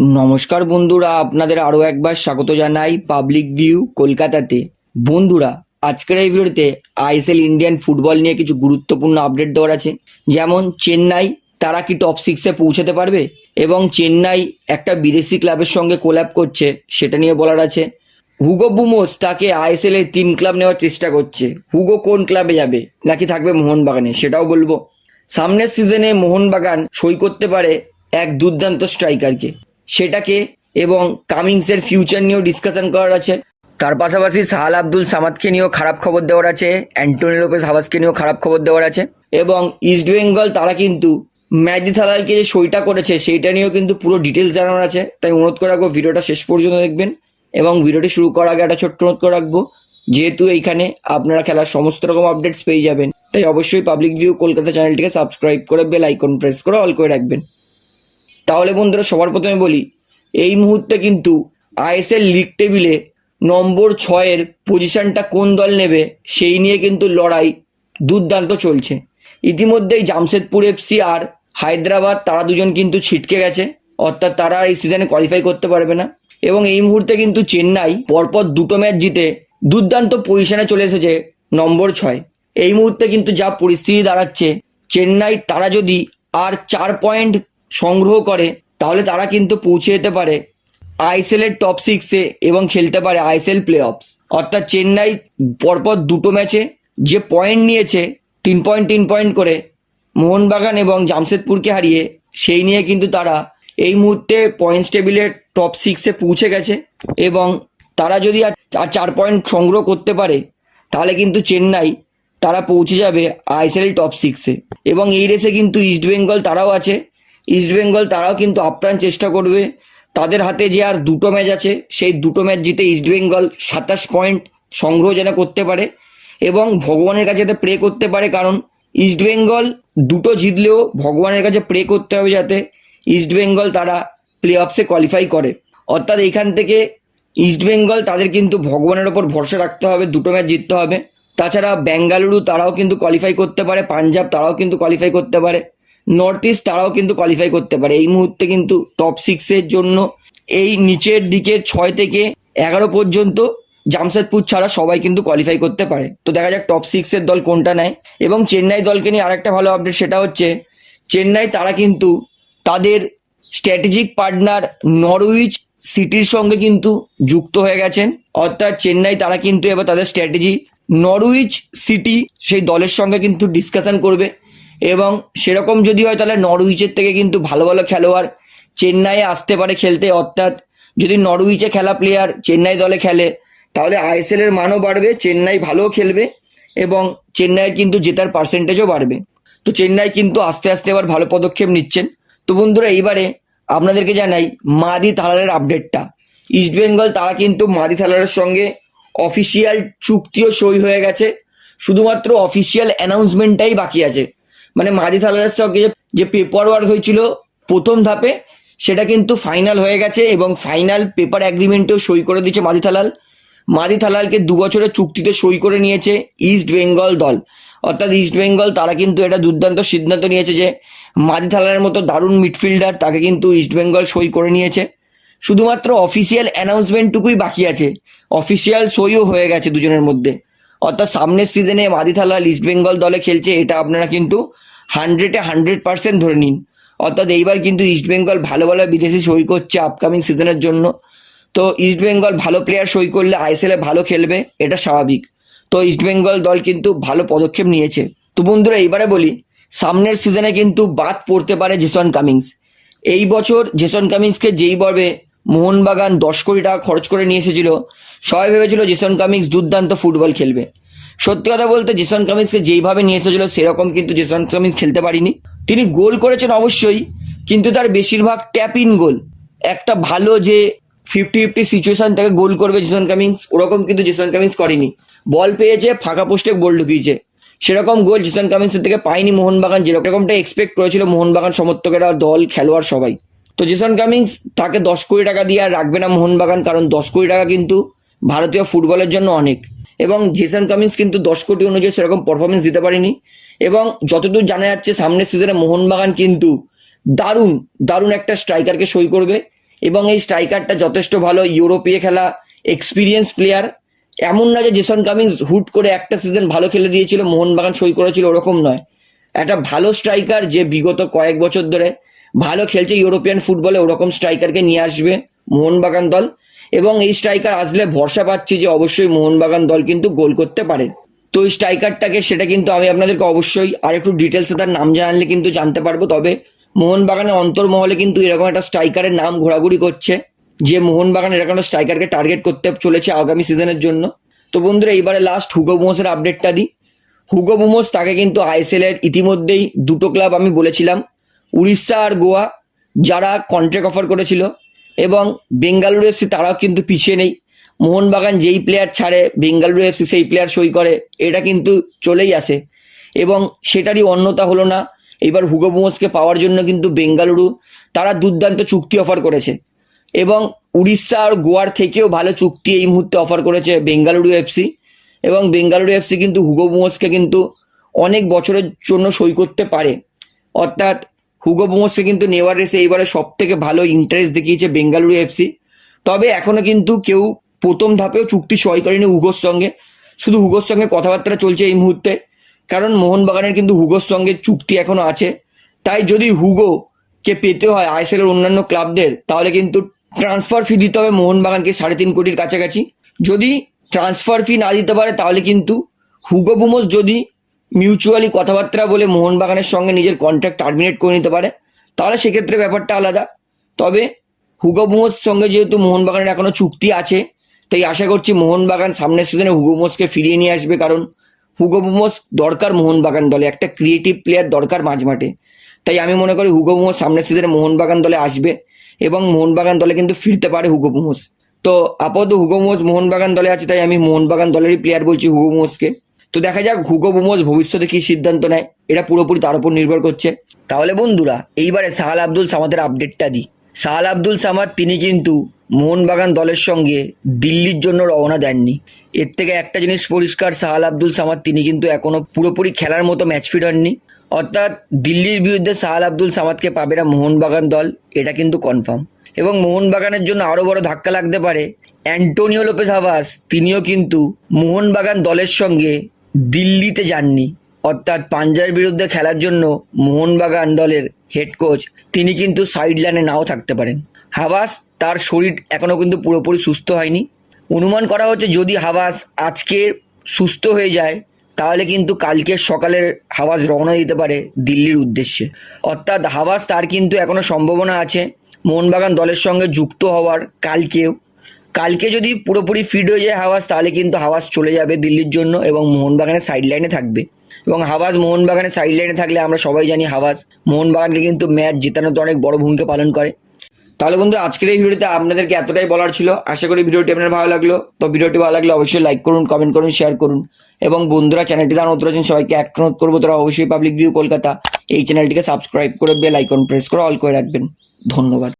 নমস্কার বন্ধুরা, আপনাদের আরও একবার স্বাগত জানাই পাবলিক ভিউ কলকাতাতে। বন্ধুরা, আজকের এই ভিডিওতে আইএসএল ইন্ডিয়ান ফুটবল নিয়ে কিছু গুরুত্বপূর্ণ আপডেট দেওয়ার আছে। যেমন, চেন্নাই, তারা কি টপ সিক্সে পৌঁছাতে পারবে? এবং চেন্নাই একটা বিদেশি ক্লাবের সঙ্গে কোল্যাপ করছে, সেটা নিয়ে বলার আছে। হুগো বুমোস তাকে আইএসএল এর তিন ক্লাব নেওয়ার চেষ্টা করছে। হুগো কোন ক্লাবে যাবে? নাকি থাকবে মোহনবাগানে? সেটাও বলব। সামনের সিজনে মোহনবাগান সই করতে পারে এক দুর্দান্ত স্ট্রাইকারকে সেটাকে এবং কামিংসের ফিউচার নিয়েও ডিসকাশন করার আছে। তার পাশাপাশি সাহাল আব্দুল সামাদকে নিয়েও খারাপ খবর দেওয়ার আছে, অ্যান্টনি লোপেস হাবাসকে নিয়েও খারাপ খবর দেওয়ার আছে এবং ইস্ট বেঙ্গল তারা কিন্তু ম্যাজি সালালকে যে সইটা করেছে সেইটা নিয়েও কিন্তু পুরো ডিটেলস জানানোর আছে। তাই অনুরোধ করে রাখব ভিডিওটা শেষ পর্যন্ত দেখবেন এবং ভিডিওটি শুরু করার আগে একটা ছোট্ট অনুরোধ করে রাখব, যেহেতু এইখানে আপনারা খেলার সমস্ত রকম আপডেটস পেয়ে যাবেন, তাই অবশ্যই পাবলিক ভিউ কলকাতা চ্যানেলটিকে সাবস্ক্রাইব করে বেল আইকন প্রেস করে অল করে রাখবেন। তাহলে বন্ধুরা সবার প্রথমে বলি, এই মুহূর্তে কিন্তু আইএসএল লিগ টেবিলে নম্বর ছয়ের পজিশনটা কোন দল নেবে সেই নিয়ে কিন্তু লড়াই দুর্দান্ত চলছে। ইতিমধ্যেই জামশেদপুর এফসি আর হায়দ্রাবাদ তারা দুজন কিন্তু ছিটকে গেছে, অর্থাৎ তারা এই সিজনে কোয়ালিফাই করতে পারবে না। এবং এই মুহূর্তে কিন্তু চেন্নাই পরপর দুটো ম্যাচ জিতে দুর্দান্ত পজিশনে চলে এসেছে নম্বর ছয়। এই মুহূর্তে কিন্তু যা পরিস্থিতি দাঁড়াচ্ছে, চেন্নাই তারা যদি আর চার পয়েন্ট সংগ্রহ করে, তাহলে তারা কিন্তু পৌঁছে যেতে পারে আইএসএল এর টপ সিক্সে এবং খেলতে পারে আইএসএল প্লে অফস অর্থাৎ চেন্নাই পরপর দুটো ম্যাচে যে পয়েন্ট নিয়েছে, তিন পয়েন্ট তিন পয়েন্ট করে মোহনবাগান এবং জামশেদপুরকে হারিয়ে, সেই নিয়ে কিন্তু তারা এই মুহূর্তে পয়েন্টস টেবিলের টপ সিক্সে পৌঁছে গেছে এবং তারা যদি আর চার পয়েন্ট সংগ্রহ করতে পারে, তাহলে কিন্তু চেন্নাই তারা পৌঁছে যাবে আইএসএল টপ সিক্সে এবং এই রেসে কিন্তু ইস্টবেঙ্গল তারাও আছে। ইস্টবেঙ্গল তারাও কিন্তু আপ্রাণ চেষ্টা করবে। তাদের হাতে যে আর দুটো ম্যাচ আছে, সেই দুটো ম্যাচ জিতে ইস্টবেঙ্গল সাতাশ পয়েন্ট সংগ্রহ যেন করতে পারে এবং ভগবানের কাছে যাতে প্রে করতে পারে কারণ ইস্টবেঙ্গল দুটো জিতলেও ভগবানের কাছে প্রে করতে হবে যাতে ইস্টবেঙ্গল তারা প্লে অফসে কোয়ালিফাই করে। অর্থাৎ এখান থেকে ইস্টবেঙ্গল তাদের কিন্তু ভগবানের ওপর ভরসা রাখতে হবে, দুটো ম্যাচ জিততে হবে। তাছাড়া বেঙ্গালুরু তারাও কিন্তু কোয়ালিফাই করতে পারে পাঞ্জাব তারাও কিন্তু কোয়ালিফাই করতে পারে। নর্থ ইস্ট তারাও কিন্তু কোয়ালিফাই করতে পারে। এই মুহূর্তে কিন্তু টপ সিক্সের জন্য এই নিচের দিকে ছয় থেকে এগারো পর্যন্ত জামশেদপুর ছাড়া সবাই কিন্তু কোয়ালিফাই করতে পারে। তো দেখা যাক টপ সিক্সের দল কোনটা নেয়। এবং চেন্নাই দলকে নিয়ে আরেকটা ভালো আপডেট সেটা হচ্ছে, চেন্নাই তারা কিন্তু তাদের স্ট্র্যাটেজিক পার্টনার নরউইচ সিটির সঙ্গে কিন্তু যুক্ত হয়ে গেছেন। অর্থাৎ চেন্নাই তারা কিন্তু এবার তাদের স্ট্র্যাটেজি নরউইচ সিটি সেই দলের সঙ্গে কিন্তু ডিসকাশন করবে। এবং সেরকম যদি হয় তাহলে নরউইচের থেকে কিন্তু ভালো ভালো খেলোয়াড় চেন্নাইয়ে আসতে পারে খেলতে। অর্থাৎ যদি নরউইচে খেলা প্লেয়ার চেন্নাই দলে খেলে, তাহলে আইএসএল এর মানও বাড়বে, চেন্নাই ভালো খেলবে এবং চেন্নাইয়ের কিন্তু জেতার পার্সেন্টেজও বাড়বে। তো চেন্নাই কিন্তু আস্তে আস্তে এবার ভালো পদক্ষেপ নিচ্ছেন। তো বন্ধুরা, এইবারে আপনাদেরকে জানাই মাদি থালারের আপডেটটা ইস্টবেঙ্গল তারা কিন্তু মাদি থালারের সঙ্গে অফিসিয়াল চুক্তিও সই হয়ে গেছে। শুধুমাত্র অফিসিয়াল অ্যানাউন্সমেন্টটাই বাকি আছে। মানে মাদি থালারের সঙ্গে যে- পেপার ওয়ার্ক হয়েছিল প্রথম ধাপে, সেটা কিন্তু ফাইনাল হয়ে গেছে এবং ফাইনাল পেপার অ্যাগ্রিমেন্টেও সই করে দিয়েছে মাদি থালাল। মাদি থালালকে দু বছরের চুক্তিতে সই করে নিয়েছে ইস্ট বেঙ্গল দল। অর্থাৎ ইস্ট বেঙ্গল তারা কিন্তু এটা দুর্দান্ত সিদ্ধান্ত নিয়েছে যে মাদি থালালের মতো দারুণ মিডফিল্ডার তাকে কিন্তু ইস্ট বেঙ্গল সই করে নিয়েছে। শুধুমাত্র অফিসিয়াল অ্যানাউন্সমেন্টটুকুই বাকি আছে। অফিসিয়াল সইও হয়ে গেছে দুজনের মধ্যে। অর্থাৎ সামনের সিজনে মাদি থালাল ইস্ট বেঙ্গল দলে খেলছে, এটা আপনারা কিন্তু হান্ড্রেডে হান্ড্রেড পার্সেন্ট ধরে নিন। অর্থাৎ এইবার কিন্তু ইস্ট বেঙ্গল ভালো ভালো বিদেশি সই করছে আপকামিং সিজনের জন্য। তো ইস্ট বেঙ্গল ভালো প্লেয়ার সই করলে আইএসএল ভালো খেলবে, এটা স্বাভাবিক। তো ইস্ট বেঙ্গল দল কিন্তু ভালো পদক্ষেপ নিয়েছে। তো বন্ধুরা, এইবারে বলি, সামনের সিজনে কিন্তু বাদ পড়তে পারে জেসন কামিংস এই বছর জেসন কামিংসকে যেই বর্বে মোহনবাগান দশ কোটি টাকা খরচ করে নিয়ে এসেছিল। সবাই ভেবেছিল জেসন কামিংস দুর্দান্ত ফুটবল খেলবে। সত্যি কথা বলতে জেসন কামিংসকে যেইভাবে নিয়ে এসেছিল, সেরকম কিন্তু জেসন কামিংস খেলতে পারিনি। তিনি গোল করেছেন অবশ্যই, কিন্তু তার বেশিরভাগ ট্যাপ ইন গোল। একটা ভালো যে ফিফটি ফিফটি সিচুয়েশন থেকে গোল করবে জেসন কামিংস, ওরকম কিন্তু জেসন কামিংস করেনি। বল পেয়েছে, ফাঁকা পোস্টে গোল ঢুকিয়েছে। সেরকম গোল জেসন কামিংসের থেকে পায়নি মোহনবাগান যেরকমটা এক্সপেক্ট করেছিল মোহনবাগান সমর্থকেরা, দল, খেলোয়াড় সবাই। তো জেসন কামিংস তাকে দশ কোটি টাকা দিয়ে আর রাখবে না মোহনবাগান, কারণ দশ কোটি টাকা কিন্তু ভারতীয় ফুটবলের জন্য অনেক। এবং জেসন কামিংস কিন্তু দশ কোটি অনুযায়ী সেরকম পারফরমেন্স দিতে পারেনি। এবং যতদূর জানা যাচ্ছে, সামনের সিজনে মোহনবাগান কিন্তু দারুণ দারুণ একটা স্ট্রাইকারকে সই করবে। এবং এই স্ট্রাইকারটা যথেষ্ট ভালো, ইউরোপীয় খেলা এক্সপিরিয়েন্স প্লেয়ার এমন না যে জেসন কামিন্স হুট করে একটা সিজন ভালো খেলে দিয়েছিল, মোহনবাগান সই করেছিল, ওরকম নয়। একটা ভালো স্ট্রাইকার যে বিগত কয়েক বছর ধরে ভালো খেলছে ইউরোপিয়ান ফুটবলে, ওরকম স্ট্রাইকারকে নিয়ে আসবে মোহনবাগান দল। এবং এই স্ট্রাইকার আসলে ভরসা পাচ্ছি যে অবশ্যই মোহনবাগান দল কিন্তু গোল করতে পারে। তো এই স্ট্রাইকারটাকে সেটা কিন্তু আমি আপনাদেরকে অবশ্যই আর একটু ডিটেলসে তার নাম জানলে কিন্তু জানতে পারব। তবে মোহনবাগানের অন্তর্মহলে কিন্তু এরকম একটা স্ট্রাইকারের নাম ঘোরাঘুরি করছে, যে মোহনবাগান এরকম একটা স্ট্রাইকারকে টার্গেট করতে চলেছে আগামী সিজনের জন্য। তো বন্ধুরা, এইবারে লাস্ট হুগো বোমসের আপডেটটা দিই। হুগো বুমোস তাকে কিন্তু আইএসএল এর ইতিমধ্যেই দুটো ক্লাব আমি বলেছিলাম উড়িষ্যা আর গোয়া যারা কন্ট্রাক্ট অফার করেছিল এবং বেঙ্গালুরু এফসি তারাও কিন্তু পিছিয়ে নেই। মোহনবাগান যেই প্লেয়ার ছাড়ে বেঙ্গালুরু এফসি সেই প্লেয়ার সই করে, এটা কিন্তু চলেই আসে। এবং সেটারই অন্যতা হলো না, এবার হুগো বুমোসকে পাওয়ার জন্য কিন্তু বেঙ্গালুরু তারা দুর্দান্ত চুক্তি অফার করেছে। এবং উড়িষ্যা আর গোয়ার থেকেও ভালো চুক্তি এই মুহূর্তে অফার করেছে বেঙ্গালুরু এফসি এবং বেঙ্গালুরু এফসি কিন্তু হুগো বুমোসকে কিন্তু অনেক বছরের জন্য সই করতে পারে। অর্থাৎ হুগো বুমোসকে কিন্তু নেওয়ার রেসে এইবারে সব থেকে ভালো ইন্টারেস্ট দেখিয়েছে বেঙ্গালুরু এফসি তবে এখনও কিন্তু কেউ প্রথম ধাপেও চুক্তি সই করেনি হুগোর সঙ্গে। শুধু হুগোর সঙ্গে কথাবার্তা চলছে এই মুহূর্তে। কারণ মোহনবাগানের কিন্তু হুগোর সঙ্গে চুক্তি এখনও আছে। তাই যদি হুগো কে পেতে হয় আইএসএল এর অন্যান্য ক্লাবদের, তাহলে কিন্তু ট্রান্সফার ফি দিতে হবে মোহনবাগানকে সাড়ে তিন কোটির কাছাকাছি। যদি ট্রান্সফার ফি না দিতে পারে, তাহলে কিন্তু হুগো বুমোস যদি মিউচুয়ালি কথাবার্তা বলে মোহনবাগানের সঙ্গে নিজের কন্ট্রাক্ট টার্মিনেট করে নিতে পারে, তাহলে সেক্ষেত্রে ব্যাপারটা আলাদা। তবে হুগো বুমোস সঙ্গে যেহেতু মোহনবাগানের এখনও চুক্তি আছে, তাই আশা করছি মোহনবাগান সামনের সিজনে হুগো বুমোসকে ফিরিয়ে নিয়ে আসবে, কারণ হুগো বুমোস দরকার মোহনবাগান দলে, একটা ক্রিয়েটিভ প্লেয়ার দরকার মাঝ মাঠে। তাই আমি মনে করি হুগো বুমোস সামনের সিজনে মোহনবাগান দলে আসবে এবং মোহনবাগান দলে কিন্তু ফিরতে পারে হুগো বুমোস তো আপাতত হুগো বুমোস মোহনবাগান দলে আছে, তাই আমি মোহনবাগান দলেরই প্লেয়ার বলছি হুগো বুমোসকে তো দেখা যাক হুগো বুমোস ভবিষ্যতে কি সিদ্ধান্ত নেয়। এটা পুরোপুরি তার উপর নির্ভর করছে। তাহলে বন্ধুরা, এইবারে সাহাল আব্দুল সামাদের আপডেটটা দিই। সাহাল আব্দুল সামাদ, তিনি কিন্তু মোহনবাগান দলের সঙ্গে দিল্লির জন্য রওনা দেননি। এর থেকে একটা জিনিস পরিষ্কার, সাহাল আব্দুল সামাদ, তিনি কিন্তু এখনও পুরোপুরি খেলার মতো ম্যাচ ফিট হননি। অর্থাৎ দিল্লির বিরুদ্ধে সাহাল আব্দুল সামাদকে পাবে না মোহনবাগান দল, এটা কিন্তু কনফার্ম এবং মোহনবাগানের জন্য আরও বড় ধাক্কা লাগতে পারে, অ্যান্টোনিও লোপেজ হাভাস, তিনিও কিন্তু মোহনবাগান দলের সঙ্গে দিল্লিতে যাননি। অর্থাৎ পাঞ্জাবের বিরুদ্ধে খেলার জন্য মোহনবাগান দলের হেড কোচ তিনি কিন্তু সাইড লাইনে নাও থাকতে পারেন। হাবাস তার শরীর এখনও কিন্তু পুরোপুরি সুস্থ হয়নি। অনুমান করা হচ্ছে যদি হাবাস আজকে সুস্থ হয়ে যায়, তাহলে কিন্তু কালকে সকালের হাওয়াজ রওনা দিতে পারে দিল্লির উদ্দেশ্যে। অর্থাৎ হাওয়াজ তার কিন্তু এখনও সম্ভাবনা আছে। মোহনবাগান দলের সঙ্গে যুক্ত হওয়ার কালকেও। কালকে যদি পুরোপুরি ফিট হয়ে যায় হাওয়াজ তাহলে কিন্তু হাওয়াজ চলে যাবে দিল্লির জন্য এবং মোহনবাগানের সাইড লাইনে থাকবে। এবং হাওয়াজ মোহনবাগানের সাইড লাইনে থাকলে আমরা সবাই জানি হাওয়াজ মোহনবাগানকে কিন্তু ম্যাচ জেতানোতে অনেক বড় ভূমিকা পালন করে। তাহলে বন্ধু, আজকের এই ভিডিওতে আপনাদেরকে এতটাই বলার ছিল। আশা করি ভিডিওটি আপনার ভালো লাগল। তো ভিডিওটি ভালো লাগলে অবশ্যই লাইক করুন কমেন্ট করুন শেয়ার করুন। এবং বন্ধুরা চ্যানেলটি তার নতুন আছেন সবাইকে এক অনুরোধ করব, তারা অবশ্যই পাবলিক ভিউ কলকাতা এই চ্যানেলটিকে সাবস্ক্রাইব করে বেল আইকন প্রেস করে অল করে রাখবেন। ধন্যবাদ।